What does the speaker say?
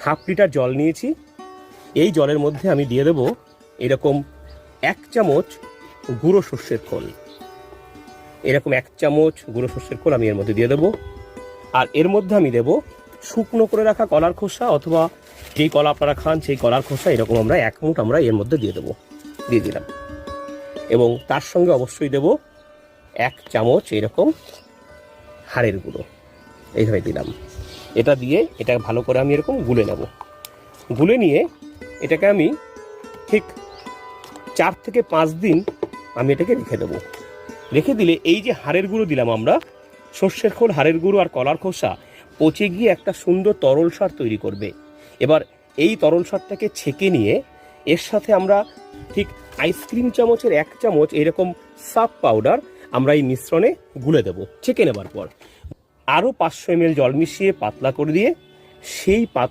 Half litre জল নিয়েছি। এই জলের মধ্যে আমি দিয়ে দেবো এরকম এক চামচ গুঁড়ো সর্ষের খোল। এরকম এক চামচ গুঁড়ো সর্ষের খোল আমি এর মধ্যে দিয়ে দেবো। আর এর মধ্যে আমি দেবো শুকনো করে রাখা কলার খোসা অথবা যেই কলা আপনারা খান সেই কলার খোসা এরকম আমরা এক মুঠ আমরা এর মধ্যে দিয়ে দেবো। দিয়ে দিলাম। এবং তার সঙ্গে অবশ্যই দেব এক চামচ এরকম হাড়ের গুঁড়ো। এইভাবে দিলাম। এটা দিয়ে এটা ভালো করে আমি এরকম গুলে নেব। গুলে নিয়ে এটাকে আমি ঠিক চার থেকে পাঁচ দিন আমি এটাকে রেখে দেবো। রেখে দিলে এই যে হাড়ের গুঁড়ো দিলাম আমরা, সর্ষের খোল, হাড়ের গুঁড়ো আর কলার খোসা পচে গিয়ে একটা সুন্দর তরল সার তৈরি করবে। এবার এই তরল সারটাকে ছেঁকে নিয়ে এর সাথে আমরা ঠিক আইসক্রিম চামচের এক চামচ এরকম সাপ পাউডার আমরা এই মিশ্রণে গুলে দেবো। ছেঁকে নেবার পর। আরও পাঁচশো এম জল মিশিয়ে পাতলা করে দিয়ে সেই পাত